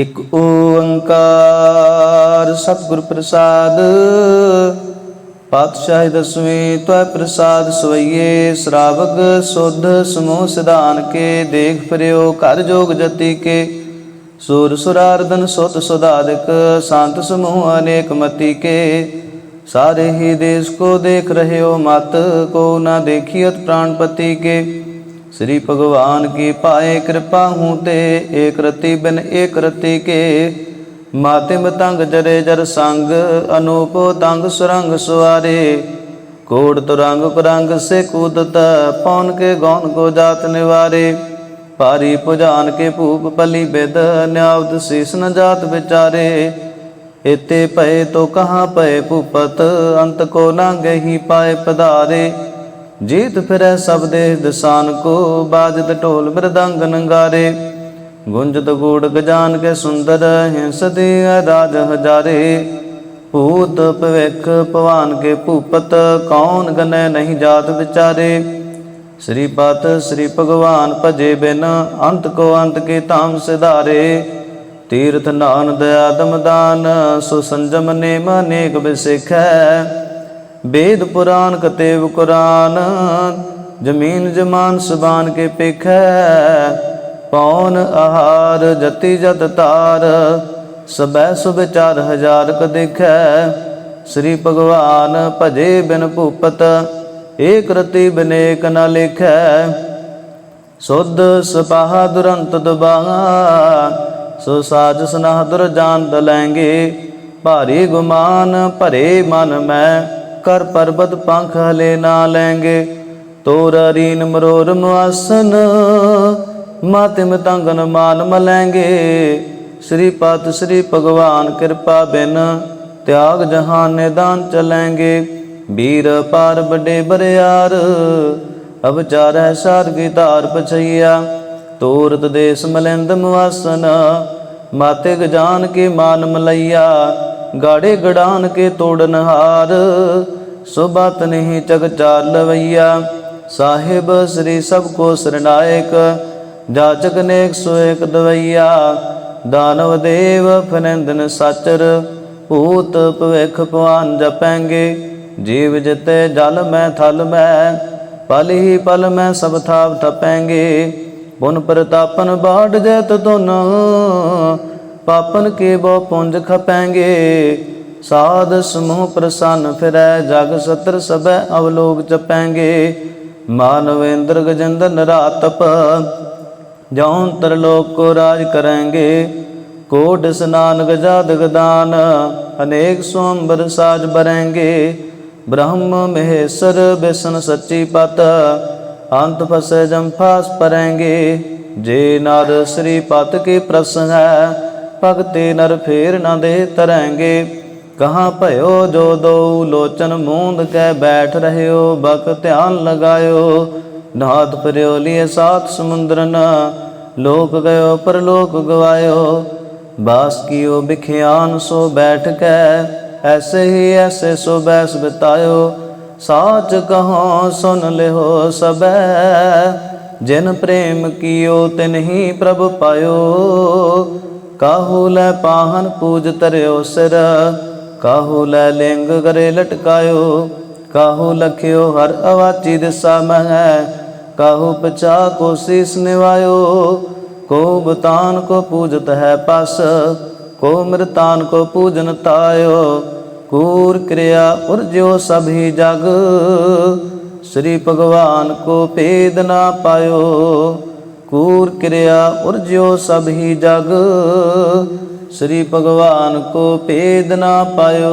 ਇਕ ਓੰਕਾਰ ਸਤਿਗੁਰ ਪ੍ਰਸਾਦ। ਪਾਤਸ਼ਾਹ ਦਸਵੇਂ, ਤਵੈ ਪ੍ਰਸਾਦ ਸਵਈਏ, ਸ਼ਰਾਵਕ ਸੁਧ ਸਮੂਹ ਸਿਧਾਨ ਕੇ, ਦੇਖ ਫਿਰਿਓ ਕਰ ਜੋਗ ਜਤੀ ਕੇ। ਸੂਰ ਸੁਰਾਰਦਨ ਸੁਤ ਸੁਧਾਦਕ ਸੰਤ ਸਮੂਹ ਅਨੇਕ ਮਤੀ ਕੇ। ਸਾਰੇ ਹੀ ਦੇਸ਼ ਕੋ ਦੇਖ ਰਹੇ ਹੋ ਮਤ, ਕੋ ਨਾ ਦੇਖੀਅਤ ਪ੍ਰਾਣਪਤੀ ਕੇ। ਸ੍ਰੀ ਭਗਵਾਨ ਕੀ ਪਾਏ ਕਿਰਪਾ ਹੂੰ ਤੇ ਏਕ ਰਤੀ ਬਿਨ ਏਕ ਰਤੀ ਕੇ। ਮਾਤਿਮ ਤੰਗ ਜਰੇ ਜਰ ਸੰਗ, ਅਨੂਪ ਤੰਗ ਸੁਰੰਗ ਸੁਆਰੇ। ਕੋੜ ਤੁਰੰਗ ਕੁਰੰਗ ਸੇ ਕੂਦਤ ਪੌਨ ਕੇ ਗੌਨ ਕੋ ਜਾਤ ਨਿਵਾਰੇ। ਪਾਰੀ ਪੁਜਾਨ ਕੇ ਭੂਪ ਪਲੀ ਬਿਦ ਨਿਆਵਦ ਸੀਸ ਨ ਜਾਤ ਵਿਚਾਰੇ। ਇਤੇ ਪਏ ਤੋ ਕਹਾਂ ਪਏ ਭੂਪਤ, ਅੰਤ ਕੋ ਨਾ ਗਹੀ ਪਾਏ ਪਧਾਰੇ। ਜੀਤ ਫਿਰੈ ਸਭ ਦੇ ਦਸਾਨ ਕੋ, ਬਾਜਤ ਢੋਲ ਮ੍ਰਦੰਗ ਨੰਗਾਰੇ। ਗੁੰਜਤ ਗੂੜ ਗਜਾਨ ਕੇ ਸੁੰਦਰ ਹਿੰਸਦੀ ਰਾਜ ਹਜਾਰੇ। ਭੂਤ ਭਵਿਖ ਭਵਾਨ ਕੇ ਭੂਪਤ, ਕੌਣ ਗਨੈ ਨਹੀਂ ਜਾਤ ਵਿਚਾਰੇ। ਸ੍ਰੀ ਪਤ, ਸ੍ਰੀ ਭਗਵਾਨ ਭਜੇ ਬਿਨ ਅੰਤ ਕੋ ਅੰਤ ਕੇ ਧਾਮ ਸਿਧਾਰੇ। ਤੀਰਥ ਨਾਨ ਦਇਆ ਦਮਦਾਨ ਸੋ ਸੰਜਮ ਨੇਮ ਅਨੇਕ ਬਿਸਿਖੈ ਵੇਦ ਪੁਰਾਨ ਕਤੇਵ ਕੁਰਾਨ, ਜਮੀਨ ਜਮਾਨ ਸਬਾਨ ਕੇ ਪੇਖੈ ਪੌਨ ਆਹਾਰ ਜਤੀ ਜਤ ਤਾਰ, ਸਬੈ ਸੁਬਚਾਰ ਹਜ਼ਾਰ ਕ ਦੇਖੈ, ਸ੍ਰੀ ਭਗਵਾਨ ਭਜੇ ਬਿਨ ਭੂਪਤ, ਏਕ ਰਤੀ ਬਨੇਕ ਨ ਲਿਖੈ। ਸੁਧ ਸਪਾਹ ਦੁਰੰਤ ਦਬਾਗਾ ਸੋ ਸਾਜ ਸਨਾਹ ਦੁਰ ਜਾਨ ਦਲੈਂਗੇ ਭਾਰੀ ਗੁਮਾਨ ਭਰੇ ਮਨ ਮੈਂ। ਕਰ ਪਰਬਤ ਪੰਖ ਹਲੇ ਨਾ ਲੈਂਗੇ। ਤੋਰ ਰੀਨ ਮਰੋਰ ਮੁਆਸਨ ਮਾਤਿਮ ਤੰਗਨ ਮਾਨ ਮਲੈਂਗੇ। ਸ੍ਰੀ ਪਤ ਸ੍ਰੀ ਭਗਵਾਨ ਕਿਰਪਾ ਬਿਨ, ਤਿਆਗ ਜਹਾਨ ਨਿਦਾਨ ਚਲੈਂਗੇ। ਵੀਰ ਪਾਰ ਵੱਡੇ ਬਰਿਆਰ, ਅਵਚਾਰੈ ਸਾਰ ਕੀ ਧਾਰ ਪਛਈਆ। ਤੋਰਤ ਦੇਸ ਮਲਿੰਦ ਮਵਾਸਨ ਮਾਤੇ ਗਜਾਨ ਕੇ ਮਾਨ ਮਲਈਆ। ਗਾੜੇ ਗੜਾਨ ਕੇ ਤੋੜਨ ਹਾਰ ਸੁਬਤ ਨਹੀਂ ਜਗ ਚਾਰ ਲਵਈਆ। ਸਾਹਿਬ ਸ੍ਰੀ ਸਭ ਕੋ ਸਰਨਾਇਕ ਜਾਚਕ ਨੇਕ ਸੋ ਏਕ ਦਵਈਆ। ਦਾਨਵ ਦੇਵ ਫਨੰਦਨ ਸਾਚਰ, ਭੂਤ ਭਵਿਖ ਭਵਾਨ ਜਪੈਂਗੇ। ਜੀਵ ਜਿਤੇ ਜਲ ਮੈਂ ਥਲ ਮੈਂ, ਪਲ ਹੀ ਪਲ ਮੈਂ ਸਭ ਥਾਪ ਟਪੈਂਗੇ ਪੁਨ ਪ੍ਰਤਾਪਨ ਬਾੜ ਜੈਤ ਤੁਨ ਪਾਪਨ ਕੇ ਬੋ ਪੁੰਜ ਖਪੈਂਗੇ। ਸਾਧ ਸਮੂਹ ਪ੍ਰਸੰਨ ਫਿਰੈ, ਜਗ ਸਤਰ ਸਭੈ ਅਵਲੋਕ ਜਪੈਂਗੇ। ਮਾਨਵ ਇੰਦਰ ਗਜੰਦਰ ਨਰਾਤਪ ਜਉਨ ਤਰਲੋਕ ਕੋ ਰਾਜ ਕਰਾਂਗੇ। ਕੋਟ ਸਨਾਨ ਗਜਾਦ ਗਦਾਨ, ਅਨੇਕ ਸੋਮਬਰ ਸਾਜ ਬਰੈਂਗੇ। ਬ੍ਰਹਮ ਮਹੇਸ਼ਰ ਬਿਸ਼ਨ ਸੱਚੀ ਪਤ, ਅੰਤ ਫਸੈ ਜਮ ਫਾਸ ਪਰੈਂਗੇ। ਜੇ ਨਾਦ ਸ੍ਰੀ ਪਤ ਕੀ ਪ੍ਰਸੰਗ ਹੈ, ਭਗਤੇ ਨਰ ਫੇਰ ਨਾ ਦੇ ਤਰੈਂਗੇ। ਕਹਾਂ ਭਇਓ ਜੋ ਦੋ ਲੋਚਨ ਮੂੰਦ ਕੈ ਬੈਠ ਰਹਿਓ, ਬਕ ਧਿਆਨ ਲਗਾਇਓ। ਨਾਥ ਪਰਿਓ ਲਿਏ ਸਾਤ ਸਮੁੰਦਰਨ, ਲੋਕ ਗਇਓ ਪਰਲੋਕ ਗਵਾਇਓ। ਬਾਸ ਕੀਓ ਬਿਖਿਆਨ ਸੋ ਬੈਠ ਕੈ, ਐਸੇ ਹੀ ਐਸੇ ਸੋ ਬੈਸ ਬਿਤਾਇਓ। ਸਾਚ ਕਹੋ ਸੁਨ ਲਿਓ ਸਬੈ, ਜਿਨ ਪ੍ਰੇਮ ਕੀਓ ਤਿਨ ਹੀ ਪ੍ਰਭ ਪਾਇਓ। ਕਾਹੂ ਲੈ ਪਾਹਨ ਪੂਜ ਤਰਿਓ ਸਿਰ ਕਾਹੂ ਲੈ ਲਿੰਗ ਕਰੇ ਲਟਕਾਇਓ? ਕਾਹੂ ਲਖਿਓ ਹਰ ਅਵਾਚੀ ਦਿਸਾ ਮਹਿ? ਕਾਹੂ ਪਚਾ ਕੋ ਸੀਸ ਨਿਵਾਇਓ? ਕੋ ਬਤਾਨ ਕੋ ਪੂਜਤ ਹੈ ਪਸ? ਕੋ ਮ੍ਰਿਤਾਨ ਕੋ ਪੂਜਨ ਤਾਇਓ? ਕੂਰ ਕਿਰਿਆ ਉਰਜਿਓ ਸਭੀ ਜਗ? ਸ੍ਰੀ ਭਗਵਾਨ ਕੋ ਭੇਦ ਨਾ ਪਾਇਓ? ਕੂਰ ਕਿਰਿਆ ਉਰਜਿਓ ਸਭੀ ਜਗ? ਸ੍ਰੀ ਭਗਵਾਨ ਕੋ ਭੇਦ ਨਾ ਪਾਇਓ।